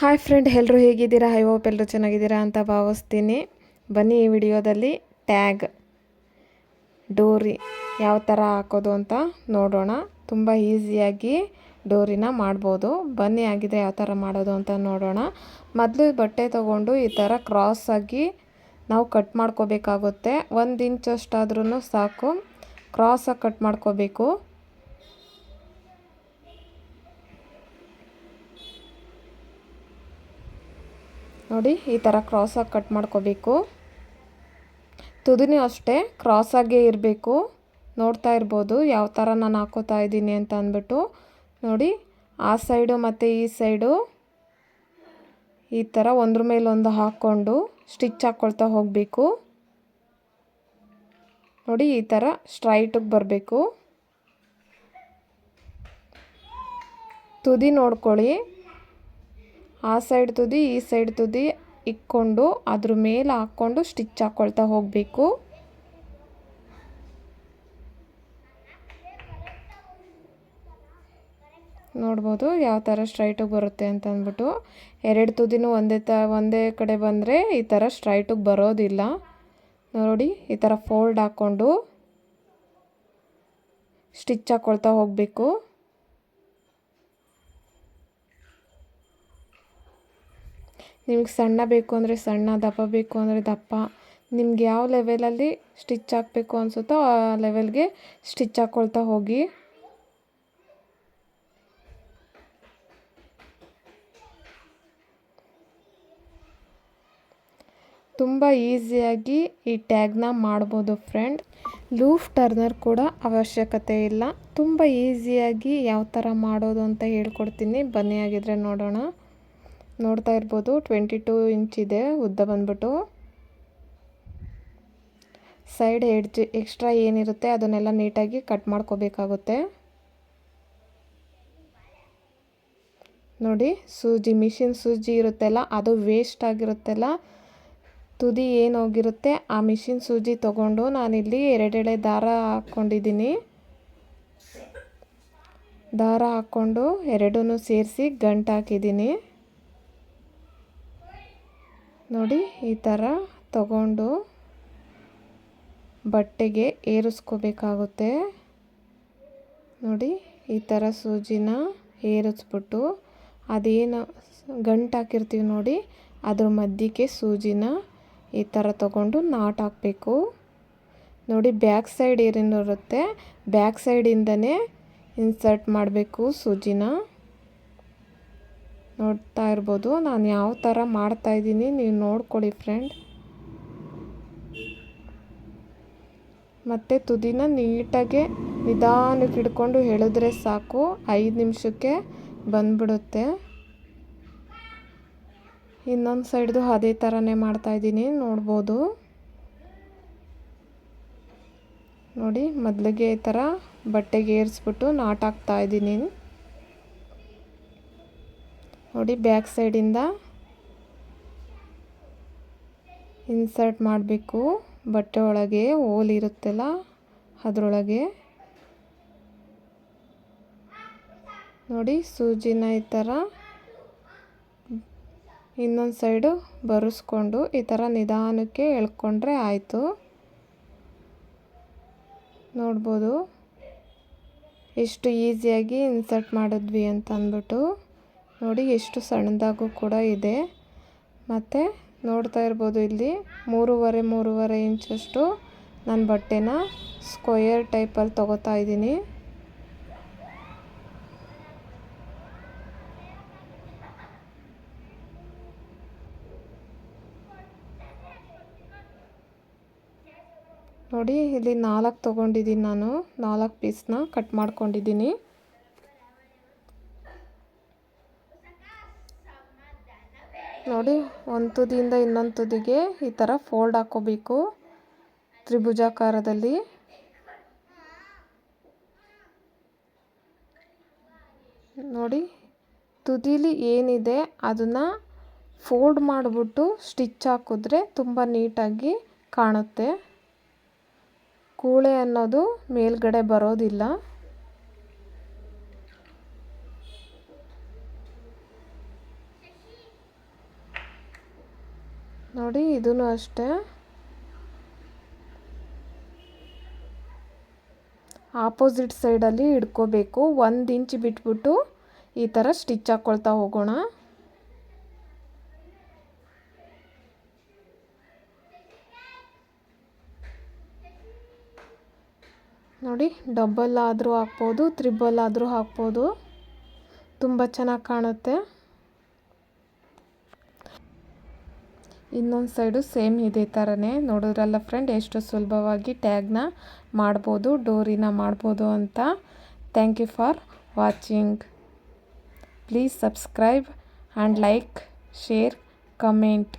Hi friend ಎಲ್ಲರೂ ಹೇಗಿದ್ದೀರಾ? High hope ಎಲ್ಲರೂ ಚೆನ್ನಾಗಿದ್ದೀರಾ ಅಂತ ಭಾವಿಸ್ತೀನಿ. ಬನ್ನಿ ಈ ವಿಡಿಯೋದಲ್ಲಿ ಟ್ಯಾಗ್. ಡೋರಿ ಯಾವ ಥರ ಹಾಕೋದು ಅಂತ ನೋಡೋಣ. ತುಂಬ ಈಸಿಯಾಗಿ ಡೋರಿನ ಮಾಡ್ಬೋದು. ಬನ್ನಿ ಆಗಿದೆ ಯಾವ ಥರ ಮಾಡೋದು ಅಂತ ನೋಡೋಣ. ಮೊದಲು ಬಟ್ಟೆ ತೊಗೊಂಡು ಈ ಥರ ಕ್ರಾಸಾಗಿ ನಾವು ಕಟ್ ಮಾಡ್ಕೋಬೇಕಾಗುತ್ತೆ. ಒಂದು ಇಂಚಷ್ಟಾದ್ರೂ ಸಾಕು. ಕ್ರಾಸಾಗಿ ಕಟ್ ಮಾಡ್ಕೋಬೇಕು. ನೋಡಿ, ಈ ಥರ ಕ್ರಾಸಾಗಿ ಕಟ್ ಮಾಡ್ಕೋಬೇಕು. ತುದಿನೂ ಅಷ್ಟೇ ಕ್ರಾಸಾಗೇ ಇರಬೇಕು. ನೋಡ್ತಾ ಇರ್ಬೋದು ಯಾವ ಥರ ನಾನು ಹಾಕೋತಾ ಇದ್ದೀನಿ ಅಂತ ಅಂದ್ಬಿಟ್ಟು. ನೋಡಿ, ಆ ಸೈಡು ಮತ್ತು ಈ ಸೈಡು ಈ ಥರ ಒಂದ್ರ ಮೇಲೊಂದು ಹಾಕ್ಕೊಂಡು ಸ್ಟಿಚ್ ಹಾಕ್ಕೊಳ್ತಾ ಹೋಗಬೇಕು. ನೋಡಿ, ಈ ಥರ ಸ್ಟ್ರೈಟಿಗೆ ಬರಬೇಕು. ತುದಿ ನೋಡ್ಕೊಳ್ಳಿ. ಆ ಸೈಡ್ ತುದಿ, ಈ ಸೈಡ್ ತುದಿ ಇಕ್ಕೊಂಡು ಅದ್ರ ಮೇಲೆ ಹಾಕ್ಕೊಂಡು ಸ್ಟಿಚ್ ಹಾಕ್ಕೊಳ್ತಾ ಹೋಗಬೇಕು. ನೋಡ್ಬೋದು ಯಾವ ಥರ ಸ್ಟ್ರೈಟಿಗೆ ಬರುತ್ತೆ ಅಂತ ಅಂದ್ಬಿಟ್ಟು ಎರಡು ತುದಿನೂ ಒಂದೇ ತ, ಒಂದೇ ಕಡೆ ಬಂದರೆ ಈ ಥರ ಸ್ಟ್ರೈಟಿಗೆ ಬರೋದಿಲ್ಲ. ನೋಡಿ, ಈ ಥರ ಫೋಲ್ಡ್ ಹಾಕ್ಕೊಂಡು ಸ್ಟಿಚ್ ಹಾಕ್ಕೊಳ್ತಾ ಹೋಗಬೇಕು. ನಿಮಗೆ ಸಣ್ಣ ಬೇಕು ಅಂದರೆ ಸಣ್ಣ, ದಪ್ಪ ಬೇಕು ಅಂದರೆ ದಪ್ಪ. ನಿಮ್ಗೆ ಯಾವ ಲೆವೆಲಲ್ಲಿ ಸ್ಟಿಚ್ ಹಾಕಬೇಕು ಅನಿಸುತ್ತೋ ಆ ಲೆವೆಲ್ಗೆ ಸ್ಟಿಚ್ ಹಾಕ್ಕೊಳ್ತಾ ಹೋಗಿ. ತುಂಬ ಈಸಿಯಾಗಿ ಈ ಟ್ಯಾಗ್ನ ಮಾಡ್ಬೋದು ಫ್ರೆಂಡ್ ಲೂಫ್ ಟರ್ನರ್ ಕೂಡ ಅವಶ್ಯಕತೆ ಇಲ್ಲ. ತುಂಬ ಈಸಿಯಾಗಿ ಯಾವ ಥರ ಮಾಡೋದು ಅಂತ ಹೇಳ್ಕೊಡ್ತೀನಿ. ಬನ್ನಿ ಆಗಿದ್ರೆ ನೋಡೋಣ. ನೋಡ್ತಾ ಇರ್ಬೋದು. ಟ್ವೆಂಟಿ ಟೂ ಇಂಚ್ ಇದೆ, ಉದ್ದ ಬಂದ್ಬಿಟ್ಟು. ಸೈಡ್ ಹೆಡ್ಜ್ ಎಕ್ಸ್ಟ್ರಾ ಏನಿರುತ್ತೆ ಅದನ್ನೆಲ್ಲ ನೀಟಾಗಿ ಕಟ್ ಮಾಡ್ಕೋಬೇಕಾಗುತ್ತೆ. ನೋಡಿ, ಸೂಜಿ, ಮಿಷಿನ್ ಸೂಜಿ ಇರುತ್ತಲ್ಲ, ಅದು ವೇಸ್ಟ್ ಆಗಿರುತ್ತಲ್ಲ, ತುದಿ ಏನು ಹೋಗಿರುತ್ತೆ, ಆ ಮಿಷಿನ್ ಸೂಜಿ ತೊಗೊಂಡು ನಾನಿಲ್ಲಿ ಎರಡೆಳೆ ದಾರ ಹಾಕ್ಕೊಂಡಿದ್ದೀನಿ. ದಾರ ಹಾಕ್ಕೊಂಡು ಎರಡೂ ಸೇರಿಸಿ ಗಂಟು ಹಾಕಿದ್ದೀನಿ. ನೋಡಿ, ಈ ಥರ ತಗೊಂಡು ಬಟ್ಟೆಗೆ ಏರಿಸ್ಕೋಬೇಕಾಗುತ್ತೆ. ನೋಡಿ, ಈ ಥರ ಸೂಜಿನ ಏರಿಸ್ಬಿಟ್ಟು ಅದೇನು ಗಂಟು ಹಾಕಿರ್ತೀವಿ ನೋಡಿ, ಅದ್ರ ಮಧ್ಯಕ್ಕೆ ಸೂಜಿನ ಈ ಥರ ತಗೊಂಡು ನಾಟ್ ಹಾಕಬೇಕು. ನೋಡಿ, ಬ್ಯಾಕ್ ಸೈಡ್ ಏನೇನಿರುತ್ತೆ ಬ್ಯಾಕ್ ಸೈಡಿಂದನೇ ಇನ್ಸರ್ಟ್ ಮಾಡಬೇಕು ಸೂಜಿನ. ನೋಡ್ತಾ ಇರ್ಬೋದು. ನಾನು ಯಾವ ಥರ ಮಾಡ್ತಾಯಿದ್ದೀನಿ ನೀವು ನೋಡ್ಕೊಳ್ಳಿ ಫ್ರೆಂಡ್ ಮತ್ತು ತುದಿನ ನೀಟಾಗೆ ನಿಧಾನಕ್ಕೆ ಹಿಡ್ಕೊಂಡು ಹೇಳಿದ್ರೆ ಸಾಕು. ಐದು ನಿಮಿಷಕ್ಕೆ ಬಂದ್ಬಿಡುತ್ತೆ. ಇನ್ನೊಂದು ಸೈಡ್ದು ಅದೇ ಥರನೇ ಮಾಡ್ತಾಯಿದ್ದೀನಿ ನೋಡ್ಬೋದು. ನೋಡಿ, ಮೊದಲಿಗೆ ಈ ಥರ ಬಟ್ಟೆಗೆ ಏರಿಸ್ಬಿಟ್ಟು ನಾಟಾಕ್ತಾಯಿದ್ದೀನಿ ನೋಡಿ, ಬ್ಯಾಕ್ ಸೈಡಿಂದ ಇನ್ಸರ್ಟ್ ಮಾಡಬೇಕು. ಬಟ್ಟೆ ಒಳಗೆ ಹೋಲ್ ಇರುತ್ತಲ್ಲ, ಅದರೊಳಗೆ. ನೋಡಿ, ಸೂಜಿನ ಈ ಥರ ಇನ್ನೊಂದು ಸೈಡು ಬರೆಸ್ಕೊಂಡು ಈ ಥರ ನಿಧಾನಕ್ಕೆ ಎಳ್ಕೊಂಡ್ರೆ ಆಯಿತು. ನೋಡ್ಬೋದು. ಎಷ್ಟು ಈಸಿಯಾಗಿ ಇನ್ಸರ್ಟ್ ಮಾಡಿದ್ವಿ ಅಂತ ಅಂದ್ಬಿಟ್ಟು ನೋಡಿ ಎಷ್ಟು ಸಣ್ಣದಾಗೂ ಕೂಡ ಇದೆ. ಮತ್ತು ನೋಡ್ತಾ ಇರ್ಬೋದು ಇಲ್ಲಿ ಮೂರುವರೆ ಮೂರುವರೆ ಇಂಚಷ್ಟು ನಾನು ಬಟ್ಟೆನ ಸ್ಕ್ವಯರ್ ಟೈಪಲ್ಲಿ ತೊಗೋತಾ ಇದ್ದೀನಿ. ನೋಡಿ ಇಲ್ಲಿ ನಾಲ್ಕು ತೊಗೊಂಡಿದ್ದೀನಿ ನಾನು, ನಾಲ್ಕು ಪೀಸ್ನ ಕಟ್ ಮಾಡ್ಕೊಂಡಿದ್ದೀನಿ. ನೋಡಿ, ಒಂದು ತುದಿಯಿಂದ ಇನ್ನೊಂದು ತುದಿಗೆ ಈ ಥರ ಫೋಲ್ಡ್ ಹಾಕ್ಕೋಬೇಕು ತ್ರಿಭುಜಾಕಾರದಲ್ಲಿ. ನೋಡಿ, ತುದಿಲಿ ಏನಿದೆ ಅದನ್ನು ಫೋಲ್ಡ್ ಮಾಡಿಬಿಟ್ಟು ಸ್ಟಿಚ್ ಹಾಕಿದ್ರೆ ತುಂಬ ನೀಟಾಗಿ ಕಾಣುತ್ತೆ. ಕೂಳೆ ಅನ್ನೋದು ಮೇಲ್ಗಡೆ ಬರೋದಿಲ್ಲ. ನೋಡಿ ಇದೂ ಅಷ್ಟೇ. ಆಪೋಸಿಟ್ ಸೈಡಲ್ಲಿ ಇಡ್ಕೋಬೇಕು. ಒಂದು ಇಂಚ್ ಬಿಟ್ಬಿಟ್ಟು ಈ ಥರ ಸ್ಟಿಚ್ ಹಾಕ್ಕೊಳ್ತಾ ಹೋಗೋಣ. ನೋಡಿ, ಡಬಲ್ ಆದರೂ ಹಾಕ್ಬೋದು, ತ್ರಿಬಲ್ ಆದರೂ ಹಾಕ್ಬೋದು. ತುಂಬ ಚೆನ್ನಾಗಿ ಕಾಣುತ್ತೆ. ಇನ್ನೊಂದು ಸೈಡು ಸೇಮ್ ಇದೇ ಥರನೇ ನೋಡಿದ್ರಲ್ಲ ಫ್ರೆಂಡ್ ಎಷ್ಟು ಸುಲಭವಾಗಿ ಟ್ಯಾಗ್ನ ಮಾಡ್ಬೋದು ಡೋರಿನ ಮಾಡ್ಬೋದು ಅಂತ. Thank you for watching please subscribe and like share comment